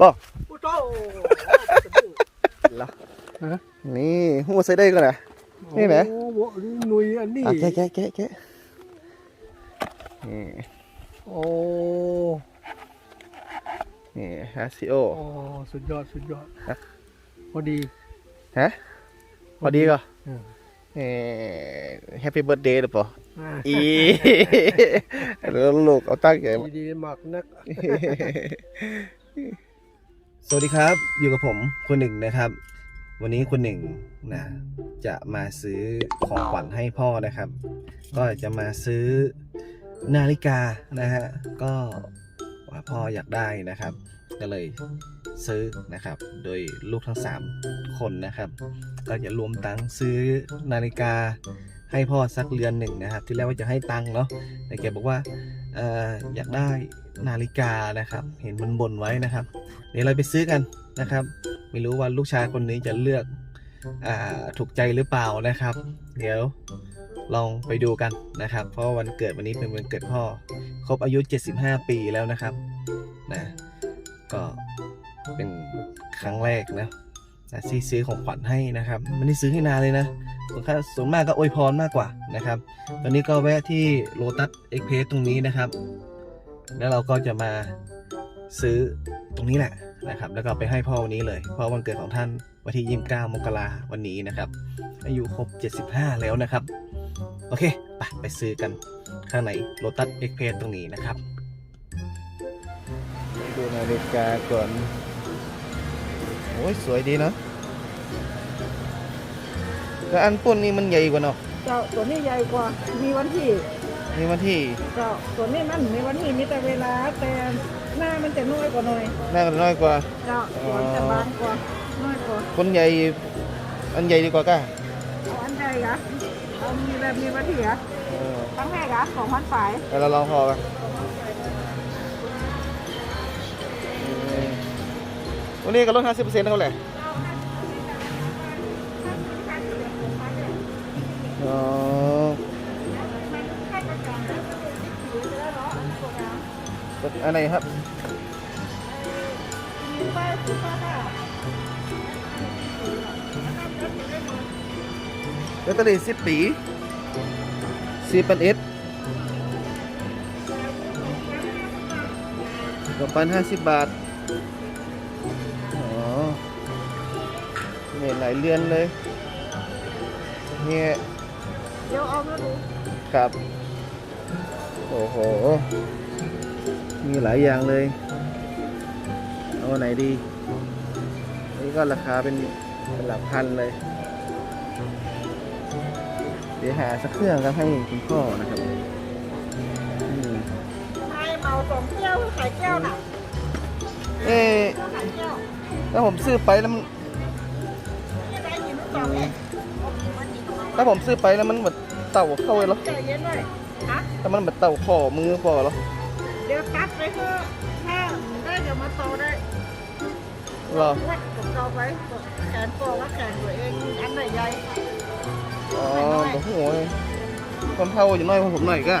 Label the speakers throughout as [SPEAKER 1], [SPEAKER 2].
[SPEAKER 1] ปอ
[SPEAKER 2] โอ้โห
[SPEAKER 1] ละนี่หูใส่ได้ก่อนนะนี่ไหน
[SPEAKER 2] โอ้โหหนุ่ยอันนี้
[SPEAKER 1] อะแกะแกะแกะแกะนี่
[SPEAKER 2] โอ้
[SPEAKER 1] นี่ฮาซิโอ
[SPEAKER 2] โอ้สุดยอดสุดยอด
[SPEAKER 1] ครับ
[SPEAKER 2] พอดี
[SPEAKER 1] ฮะพอดีก็
[SPEAKER 2] อืม
[SPEAKER 1] เอ่แฮปปี้เบิร์ดเดย์หรือเปล่า
[SPEAKER 2] อ่า
[SPEAKER 1] อีแล้วลูกเอาตั้งใหญ่
[SPEAKER 2] ดีๆมากนัก
[SPEAKER 1] สวัสดีครับ อยู่กับผมคนหนึ่งนะครับ วันนี้คนหนึ่งนะจะมาซื้อของขวัญให้พ่อนะครับ ก็จะมาซื้อนาฬิกานะฮะก็ว่าพ่ออยากได้นะครับ ก็เลยซื้อนะครับ โดยลูกทั้ง 3 คนนะครับ ก็จะรวมตังค์ซื้อนาฬิกาให้พ่อสักเรือนหนึ่งนะครับ ที่แรกว่าจะให้ตังค์เนาะแต่แกบอกว่า อออยากได้นาฬิกานะครับ เห็นมันบ่นไว้นะครับ เดี๋ยวเราไปซื้อกันนะครับ ไม่รู้ว่าลูกชายคนนี้จะเลือกอ่าถูกใจหรือเปล่านะครับ เดี๋ยวลองไปดูกันนะครับ เพราะวันเกิดวันนี้เป็นวันเกิดพ่อ ครบอายุ 75 ปีแล้วนะครับนะก็เป็นครั้งแรกนะนะที่ซื้อของขวัญให้นะครับไม่ได้ซื้อให้นานเลยนะ ส่วนมากก็อวยพรมากกว่านะครับ ตอนนี้ก็แวะที่โ o ตัสเอ็กเพสตรงนี้นะครับ แล้วเราก็จะมาซื้อตรงนี้แหละนะครับ แล้วก็ไปให้พ่อวันนี้เลยเพราะวันเกิดของท่านวันที่ 29 มกราวันนี้นะครับ อายุครบ 75 แล้วนะครับ โอเคไปไปซื้อกันข้างในโ o ตัสเอ็กเพสตรงนี้นะครับดูนาฬิกาก่อน โอ้ยสวยดีเนาะ แต่อันปุ่นนี่มันใหญ่กว่าเนาะ
[SPEAKER 3] เจ้าตัวนี้ใหญ่กว่า มีวันที่
[SPEAKER 1] นี่มันที่
[SPEAKER 3] เจ้าตัวนี้มันมีวันที่มีแต่เวลาแต่หน้ามันจะน้อยกว่าหน่อย
[SPEAKER 1] หน้ามันน้อยกว่า
[SPEAKER 3] เจ้าตัวมันจะบางกว่าน้อยกว่า
[SPEAKER 1] คนใหญ่ อันใหญ่ดีกว่าก้า
[SPEAKER 3] เอาอันใหญ่กะเอามีแบบมีวันที่อะ
[SPEAKER 1] เออ
[SPEAKER 3] ตั้งแรกอะสองพันฝ่าย
[SPEAKER 1] แล้วเราลองพอกันวันนี้ก็ลด50%เท่าไหร่ อ๋ออันไหนครับ
[SPEAKER 3] มีป้ายสีฟ้าค่ะ
[SPEAKER 1] แบตเตอรี่สิบปีสี่พันเอ็ดสองพันห้าสิบบาท อ๋อเนี่ยหลายเรือนเลยเนี่ย
[SPEAKER 3] เดี๋ยวเอามาดู
[SPEAKER 1] ครับ โอ้โห มีหลายอย่างเลย เอาอันไหนดี นี่ก็ราคาเป็นเป็นหลักพันเลย เดี๋ยวหาสักเครื่องครับให้คุณพ่อนะครับอืม
[SPEAKER 3] ไอ้เมาสองแก้วขายแก้วน่ะ
[SPEAKER 1] เอ๊ะ
[SPEAKER 3] แก้วขายแก้ว
[SPEAKER 1] ถ้าผมซื้อไปแล้วมัน
[SPEAKER 3] นี่ได้ยินหรือเปล่าเนี่ย
[SPEAKER 1] ถ้าผมซื้อไปแล้วมันแบบเต่าเข้าไปเหรอ
[SPEAKER 3] ใจเย็นหน่อยฮะ
[SPEAKER 1] ถ้ามันแบบเต่าข้อมือพอเหรอ
[SPEAKER 3] เดี๋ยวตัดไปเถอะถ้าได้เดี๋ยวมาโตได้
[SPEAKER 1] เหรอ
[SPEAKER 3] วัดผมเอาไว้แขนโตว่าแขนตัวเองอันไหนใหญ่
[SPEAKER 1] อ๋อโอ้โหความเท่าอยู่น้อยกว่าผมหน่อยก็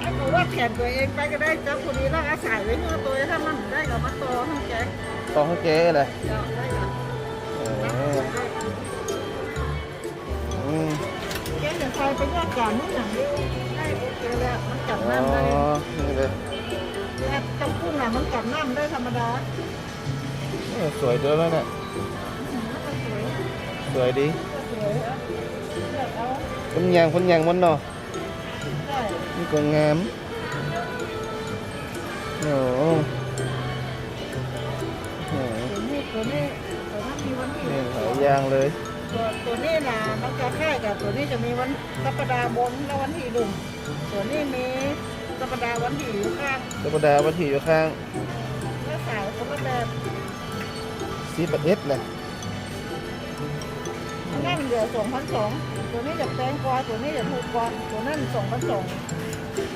[SPEAKER 3] ไอ้ตัวว่าแขนตัวเองไปก็ได้จ้าคนนี้แล้วอาศัยไว้เงื่อตัวถ้ามันได้ก็มาโตให้แก
[SPEAKER 1] ต่อให้เจ๊เลย
[SPEAKER 3] เดี๋ย
[SPEAKER 1] อืม
[SPEAKER 3] แกอย่าใส่ไปยอดก่อนนู่นอย่างนี้ได้โอเคแล้วมันจับ
[SPEAKER 1] อ๋อ
[SPEAKER 3] น้ำได้
[SPEAKER 1] นี่เลย
[SPEAKER 3] แต่ต้มกุ้งน่ะมันจับน้ำได้ธรรมดา
[SPEAKER 1] เออสวยด้วยแล้วเนี่ย
[SPEAKER 3] มันสวย
[SPEAKER 1] สวยดี
[SPEAKER 3] สวยเลือกเอา
[SPEAKER 1] คนยางคนยางมันเนาะ
[SPEAKER 3] ได้
[SPEAKER 1] นี่ก็งามโอ้โหโอ้โห
[SPEAKER 3] ตัวนี้ตัวนี้ตัวนั้นมีวันที่
[SPEAKER 1] นี่หลายอย่างเลย
[SPEAKER 3] ตัวตัวนี้นะมันจะค่ายกับตัวนี้จะมีวันสัปดาห์บนและวันที่ดุ่มตัวนี้มีสัปดาห์วันที่อยู่ข้าง
[SPEAKER 1] ธรรมดาวันที่อยู่ข้าง
[SPEAKER 3] และสายคนละแบบ
[SPEAKER 1] สีบัดเอ็ดเลย
[SPEAKER 3] อันนั้นเหลือสองพันสองตัวนี้จะแพงกว่าตัวนี้จะถูกกว่าตัวนั้นสองพันสอง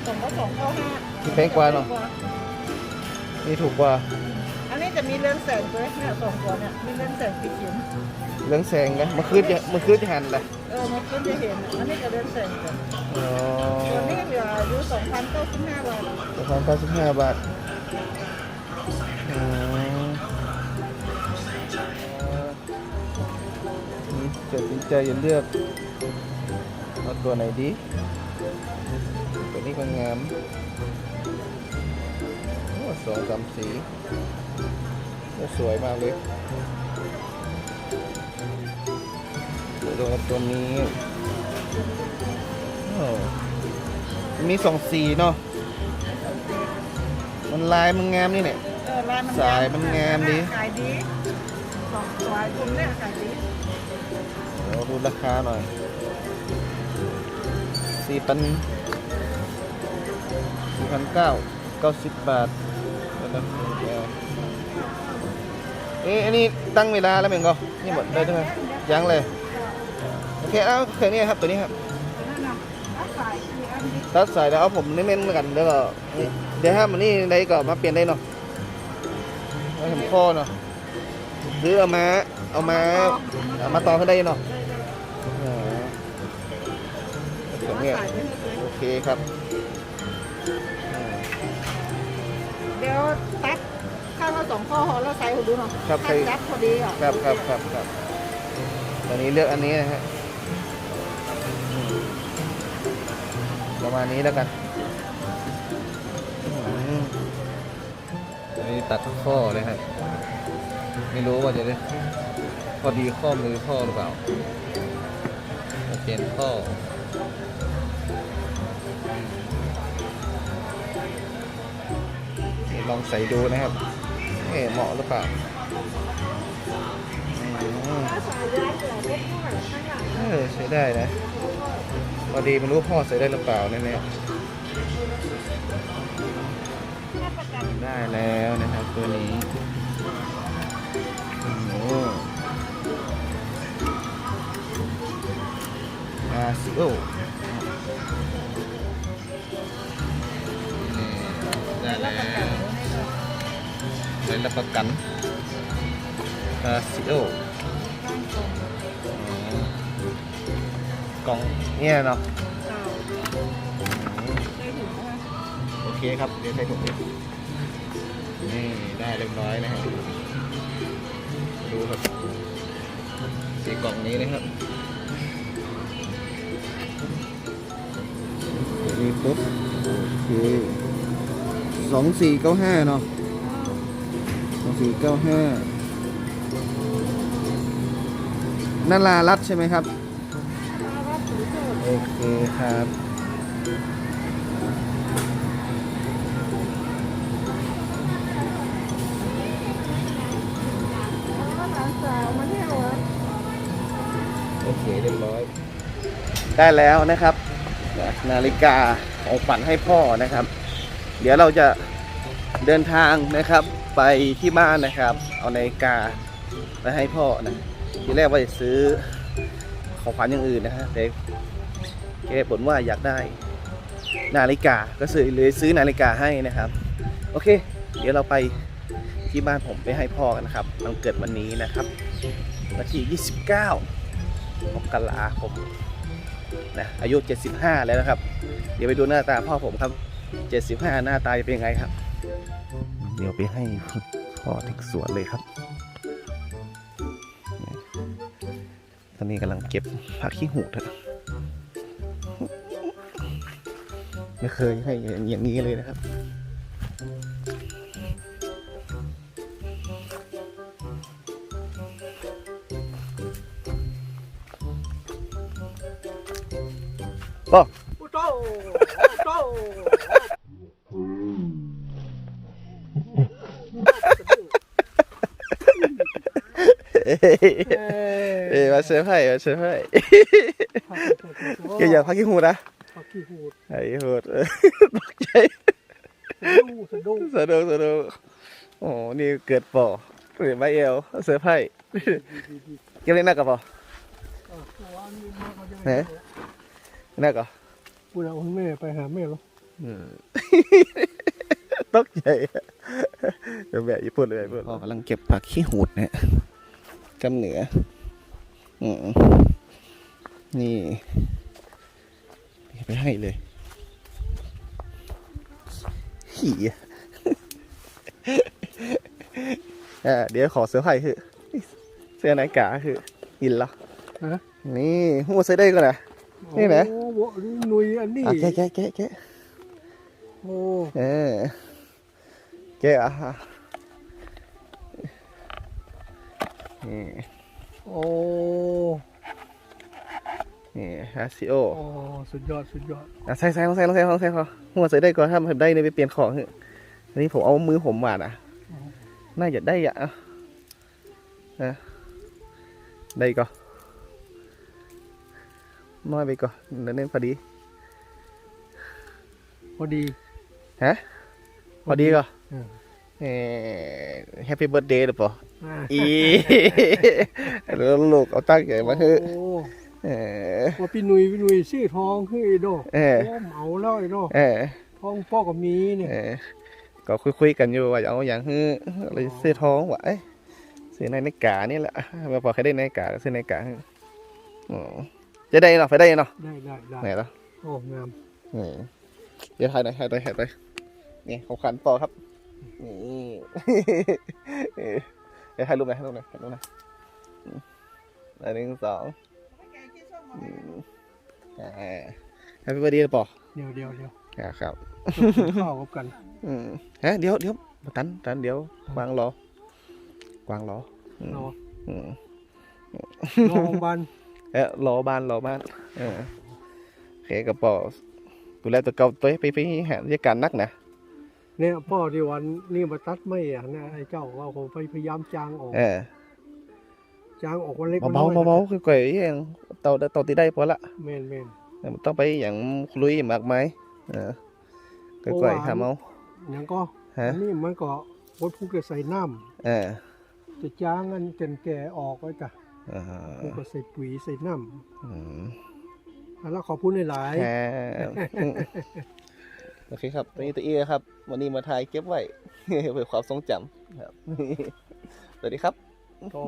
[SPEAKER 3] สองพันสองเก้าห้า
[SPEAKER 1] ที่แพงกว่าเนาะนี่ถูกกว่า
[SPEAKER 3] อันนี้ จะมีเรื่องแสงด้วยเนี่ยสองคนเนี่ยมีเรื่องแสงสีเขียว
[SPEAKER 1] เรื่องแสงนะมันคืดจะมาคืดจะหันเลย
[SPEAKER 3] เออมันคืดจะเห็นอันนี้ก็เรื่องแสงกัว
[SPEAKER 1] อ๋อ
[SPEAKER 3] นี้เหลืออยู่สองพันเก้าสิบห้าบาท
[SPEAKER 1] สองพันเก้าสิบห้าบาทอ๋ออืมตัดสินใจจะเลือกเอาตัวไหนดีตัวนี้ก็งาม สองสามสีโอ้สวยมากเลยเดี๋ยวดูกับตัวนี้โอ้มีสองสีเนาะ มันลายมันงามนี่เนี่ย
[SPEAKER 3] เออลายมัน
[SPEAKER 1] สายมันงามดี
[SPEAKER 3] ขายดีสองสายคุณเนี่ยขายดี
[SPEAKER 1] เดี๋ยวดูราคาหน่อยสี่พันสี่พันเก้าเก้าสิบบาท เดี๋ยวนะเดี๋ยวเอ๊ะอันนี้ตั้งเวลาแล้วเหมือนกันนี่หมดเลยใช่ไหมยังเลย โอเคเอาแค่นี้ครับ ตัวนี้ครับ
[SPEAKER 3] นั่นน่ะเอาสายคืออันนี้
[SPEAKER 1] ตัดสายแล้วเอาผมเน้นๆกันแล้วก็นี่เดี๋ยวถ้ามันนี่ได้ก็มาเปลี่ยนได้เนาะเอาเห็นข้อเนาะหรือเอามาเอามาเอามาต่อให้ได้เนาะโอเคครับ
[SPEAKER 3] ดี๋ยวตัดข้างละสองข้อพอแล้วใส่หัวดูหน่อย
[SPEAKER 1] ครับ
[SPEAKER 3] ให้
[SPEAKER 1] ใส่
[SPEAKER 3] ยับพอดีอะ
[SPEAKER 1] ครับครับครับครับตอนนี้เลือกอันนี้นะฮะอืมประมาณนี้แล้วกันอืมอันนี้ตัดข้อเลยครับไม่รู้ว่าจะได้พอดีข้อมือพ่อหรือเปล่าจะเปลี่ยนข้อ ลองใส่ดูนะครับเอ๊เหมาะหรือเปล่าอืม
[SPEAKER 3] สายย้ายเดี๋ยวเล็กหน่อ
[SPEAKER 1] อใช้ได้นะพอดีไม่รู้พ่อใส่ได้หรือเปล่าเนี่ยเนี่ยได้แล้วนะครับ ตัวนี้โอ้โหอาซิโอได้แล้ว ได้รับประกันอาซิโอกล่องเนี่ยเนาะโอเคครับ เดี๋ยวใส่ถุงนี้นี่ได้เรียบร้อยนะครับดูครับสีกล่องนี้นะครับนี่ปุ๊บโอเคสองสี่เก้าห้าเนาะ สองสี่เก้าห้านารารัตน์ใช่ไหมครับ
[SPEAKER 3] รับถือโทษ
[SPEAKER 1] โอเคครับ
[SPEAKER 3] แล้วหลานสาวมาเที่ยวอะ
[SPEAKER 1] โอเคเรียบร้อย ได้แล้วนะครับ นาฬิกาของขวัญให้พ่อนะครับ เดี๋ยวเราจะเดินทางนะครับ ไปที่บ้านนะครับ เอานาฬิกาไปให้พ่อนะ ทีแรกว่าจะซื้อของขวัญอย่างอื่นนะฮะแต่แกบ่นว่าอยากได้นาฬิกาก็ซื้อเลยซื้อนาฬิกาให้นะครับ โอเค เดี๋ยวเราไปที่บ้านผมไปให้พ่อกันนะครับวันเกิดวันนี้นะครับวันที่ 29มกราคมนะอายุ 75 แล้วนะครับ เดี๋ยวไปดูหน้าตาพ่อผมครับ 75 หน้าตาจะเป็นยังไงครับ เดี๋ยวไปให้พ่อถึงสวนเลยครับ ตอนนี้กำลังเก็บผักขี้หูดครับไม่เคยให้อย่างนี้เลยนะครับพ่อ
[SPEAKER 2] โอ้โตโอ้โต
[SPEAKER 1] เอ้ยเอ้ยมาเซอร์ไพรส์มาเซอร์ไพรส์เกี่ยวกับพักขี้หูนะ
[SPEAKER 2] พักขี้หูด
[SPEAKER 1] ไอ้หูดเออตกใจ
[SPEAKER 2] สะดุ้งสะดุ้ง
[SPEAKER 1] สะดุกสะดุกโอ้โหนี่เกิดป่อเกิดมาเอวเซอร์ไพรส์เกี่ยวเล่นหนักกับป่อ
[SPEAKER 2] อะตัวอันนี้มาเขาจะ
[SPEAKER 1] ไหนหนักกับ
[SPEAKER 2] กูจะเอาแม่ไปหาแม่หรอ
[SPEAKER 1] ตกใจเดี๋ยวแบบญี่ปุ่นเลยพ่อกำลังเก็บผักขี้หูดเนี่ย กำเหนืออืมนี่ไปให้เลยขี่อ่าเดี๋ยวขอเสื้อร์ไผ่คือเสื้อนาฬิกาคืออินละ
[SPEAKER 2] ฮะ
[SPEAKER 1] นี่หัวใส่ได้ก่อนนะนี่ไหน
[SPEAKER 2] โอ้โหนี่หนุยอันนี้
[SPEAKER 1] อะแกะแกะแกะแกะ
[SPEAKER 2] โอ้
[SPEAKER 1] เออแกะอะ นี่
[SPEAKER 2] โอ้
[SPEAKER 1] นี่ฮาซิโอ
[SPEAKER 2] โอ้สุดยอดสุดยอด
[SPEAKER 1] อะใส่ใส่ลองใส่ลองใส่ลองใส่เขาหัวใส่ได้ก่อนถ้ามันได้เนี่ยไปเปลี่ยนของเถอะอันนี้ผมเอามือผมหวานอะ น่าจะได้อะนะได้ก่อนน้อยไปก่อนเดี๋ยวเน้นพอดี
[SPEAKER 2] พอดี
[SPEAKER 1] ฮะพอดีก่อน
[SPEAKER 2] เออ
[SPEAKER 1] เอ แฮปปี้เบิร์ดเดย์หรือเปล่า
[SPEAKER 2] อ่า
[SPEAKER 1] อีแล้วลูกเอาตั้งใหญ่มาเถอะ
[SPEAKER 2] โอ้
[SPEAKER 1] เออ
[SPEAKER 2] ว่าพี่หนุยพี่หนุยซื้อทองคือไอ้โด
[SPEAKER 1] เออ
[SPEAKER 2] โเหมาแล้วไอ้โด
[SPEAKER 1] เออ
[SPEAKER 2] ทองพ่อก็มีเนี่ย
[SPEAKER 1] เออก็คุยๆกันอยู่ว่าจะเอาอย่างฮือเลยซื้อทองว่ะเอ้ยซื้อในนาฬิกานี่แหละมาพอใครได้นาฬิกาก็ซื้อนาฬิกาให้อ๋อจะได้เนาะไปได้เนาะ
[SPEAKER 2] ได้ได้ได้
[SPEAKER 1] ไหนล่ะ
[SPEAKER 2] โอ้งาม
[SPEAKER 1] อืมเดี๋ยวถ่ายหน่อยถ่ายหน่อยถ่ายหน่อยนี่ของขันต่อครับ นี่เออเดี๋ยวถ่ายรูปหน่อยถ่ายรูปหน่อยถ่ายรูปหน่อยอืมอันหนึ่งสองอืมอ่าแฮปปี้เบอร์ดี้ปอ
[SPEAKER 2] เดี๋ยวเดี๋ยวเดี๋ยว
[SPEAKER 1] อ่าครับ
[SPEAKER 2] กินข้าวกับกัน
[SPEAKER 1] อืมฮะเดี๋ยวเดี๋ยวมาตันตันเดี๋ยววางรอวางรออืม
[SPEAKER 2] รอ
[SPEAKER 1] อืม
[SPEAKER 2] รอโรงพยาบาล
[SPEAKER 1] เอ๊ะรอบ้านรอบ้านเออโอเคกระป๋อดูแลตัวเก่าตัวไปไปหาราชการนักนะ
[SPEAKER 2] เนี่ยพ่อที่วันนี่มาตัดไม่อะนะไอ้เจ้าว่าผมไปพยายามจางออก
[SPEAKER 1] เออ
[SPEAKER 2] จางออกวันเล็กวัน
[SPEAKER 1] เบา
[SPEAKER 2] น้อย
[SPEAKER 1] ๆเบาๆคือก๋วยอย่างเตาเตาตีได้พอละ
[SPEAKER 2] เมนเมน
[SPEAKER 1] แต่มันต้องไปอย่างลุยมากไหมายเออก๋วยๆทำเอา
[SPEAKER 2] อย่างก็
[SPEAKER 1] ฮะ
[SPEAKER 2] อันนี้มันก็วัดผู้ก็ใส่น้
[SPEAKER 1] เออำ
[SPEAKER 2] จะจ้างอันจนแก่ออกไว้จ้ะ
[SPEAKER 1] เออ
[SPEAKER 2] ผู้ก็ใส่ปุ๋ยใส่น้
[SPEAKER 1] อืมำ
[SPEAKER 2] อะแล้วขอบคุณหลาย
[SPEAKER 1] แฮม โอเคครับตัวนี้ตัวเอครับ วันนี้มาถ่ายเก็บไว้เพื่อความทรงจำครับ สวัสดีครับ
[SPEAKER 2] ๆโอ้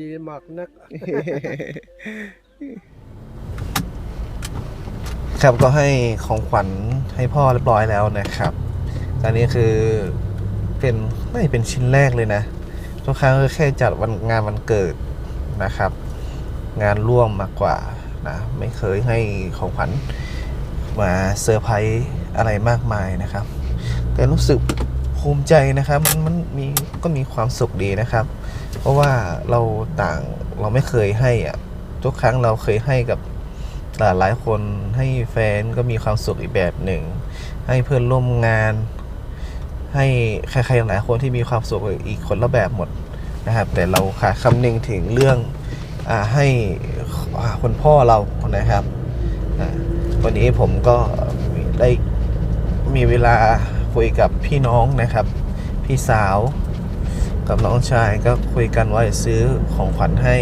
[SPEAKER 2] ดีๆมากนัก
[SPEAKER 1] ครับก็ให้ของขวัญให้พ่อเรียบร้อยแล้วนะครับอันนี้คือเป็นไม่เป็นชิ้นแรกเลยนะ ทุกครั้งก็แค่จัดวันงานวันเกิดนะครับ งานร่วมมากกว่านะ ไม่เคยให้ของขวัญ มาเซอร์ไพรส์อะไรมากมายนะครับ แต่รู้สึกภูมิใจนะครับมันมันมีก็มีความสุขดีนะครับ เพราะว่าเราต่างเราไม่เคยให้อะทุกครั้งเราเคยให้กับหลายหลายคนให้แฟนก็มีความสุขอีกแบบหนึ่ง ให้เพื่อนร่วมงาน ให้ใครๆหลายคนที่มีความสุขอีกคนละแบบหมดนะครับ แต่เราขาดคำนึงถึงเรื่องอให้คุณพ่อเรานะครับอ่า วันนี้ผมก็ได้มีเวลาคุยกับพี่น้องนะครับ พี่สาวกับน้องชายก็คุยกันว่าจะซื้อของขวัญให้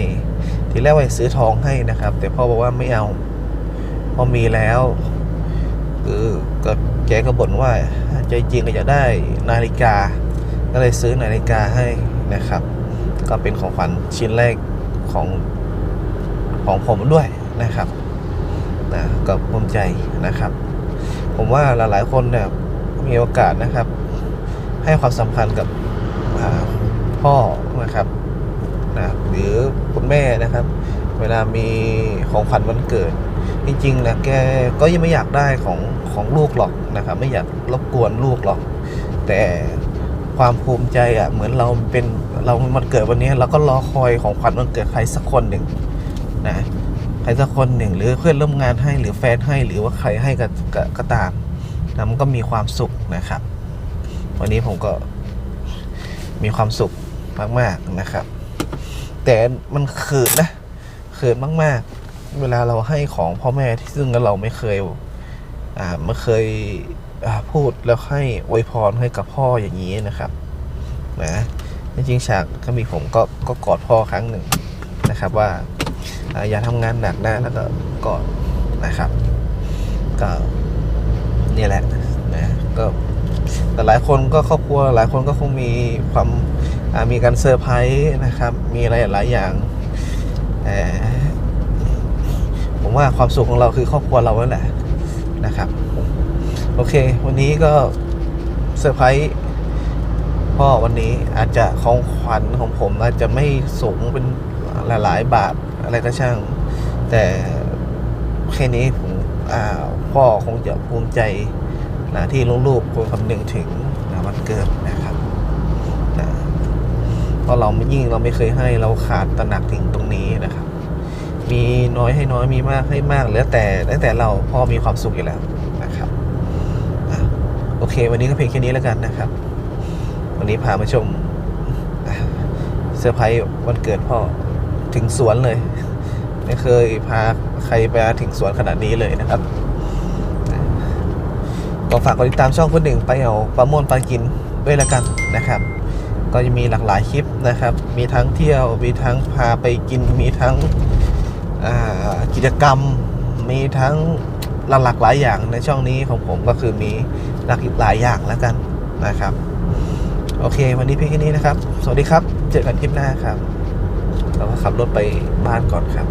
[SPEAKER 1] ทีแรกว่าจะซื้อทองให้นะครับ แต่พ่อบอกว่าไม่เอาพอมีแล้วคือก็แกก็บ่นว่าใจจริงก็อยากได้นาฬิกา ก็เลยซื้อนาฬิกาให้นะครับ ก็เป็นของขวัญชิ้นแรกของของผมด้วยนะครับ นะก็ภูมิใจนะครับ ผมว่าหลายๆคนเนี่ยมีโอกาสนะครับ ให้ความสำคัญกับพ่อนะครับนะหรือคุณแม่นะครับ เวลามีของขวัญวันเกิด จริงๆนะแกก็ยังไม่อยากได้ของของลูกหรอกนะครับ ไม่อยากรบกวนลูกหรอก แต่ความภูมิใจอะเหมือนเราเป็นเรามันเกิดวันนี้เราก็รอคอยของขวัญวันเกิดใครสักคนหนึ่งนะ รสักคนหนึ่ง หรือเพื่อนร่วมงานให้หรือแฟนให้หรือว่าใครให้ก็กก็ตามนะมันก็มีความสุขนะครับ วันนี้ผมก็มีความสุขมากๆนะครับ แต่มันเขินนะเขินมากๆ เวลาเราให้ของพ่อแม่ที่ซึ่งเราไม่เคยอ่าไม่เคยอ่าพูดแล้วให้อวยพรให้กับพ่ออย่างนี้นะครับนะจริงๆฉากก็มีผมก็ก็กอดพ่อครั้งหนึ่งนะครับว่า อย่าทำงานหนักนะแล้วก็กอดนะครับ ก็นี่แหละนะก็แต่หลายคนก็ครอบครัวหลายคนก็คงมีความมีการเซอร์ไพรส์นะครับ มีอะไรหลายอย่างผมว่าความสุขของเราคือครอบครัวเรานั่นแหละนะครับ โอเค วันนี้ก็เซอร์ไพรส์พ่อวันนี้อาจจะของขวัญของผมอาจจะไม่สูงเป็นหลาย ๆ บาท อะไรก็ช่าง แต่แค่นี้ผมพ่อคงจะภูมิใจนะที่ลูกๆคนคำนึงถึงนะวันเกิดนะครับนะเพราะเราไม่ยิ่งเราไม่เคยให้เราขาดตระหนักถึงตรงนี้นะครับ มีน้อยให้น้อยมีมากให้มากแล้วแต่แล้วแต่เราพ่อมีความสุขอยู่แล้วนะครับอะโอเค วันนี้ก็เพียงแค่นี้แล้วกันนะครับ วันนี้พามาชมเซอร์ไพรส์วันเกิดพ่อ ถึงสวนเลย ไม่เคยพาใครไปถึงสวนขนาดนี้เลยนะครับก็ฝากกดติดตามช่องคนหนึ่งไปเอาปลาโมวนปลากินด้วยละกันนะครับ ก็จะมีหลากหลายคลิปนะครับ มีทั้งเที่ยว มีทั้งพาไปกิน มีทั้งกิจกรรม มีทั้งหลากหลายอย่างในช่องนี้ของผมก็คือมีหลากหลายอย่างแล้วกันนะครับ โอเค วันนี้เพียงแค่นี้นะครับ สวัสดีครับ เจอกันคลิปหน้าครับ แล้วก็ขับรถไปบ้านก่อนครับ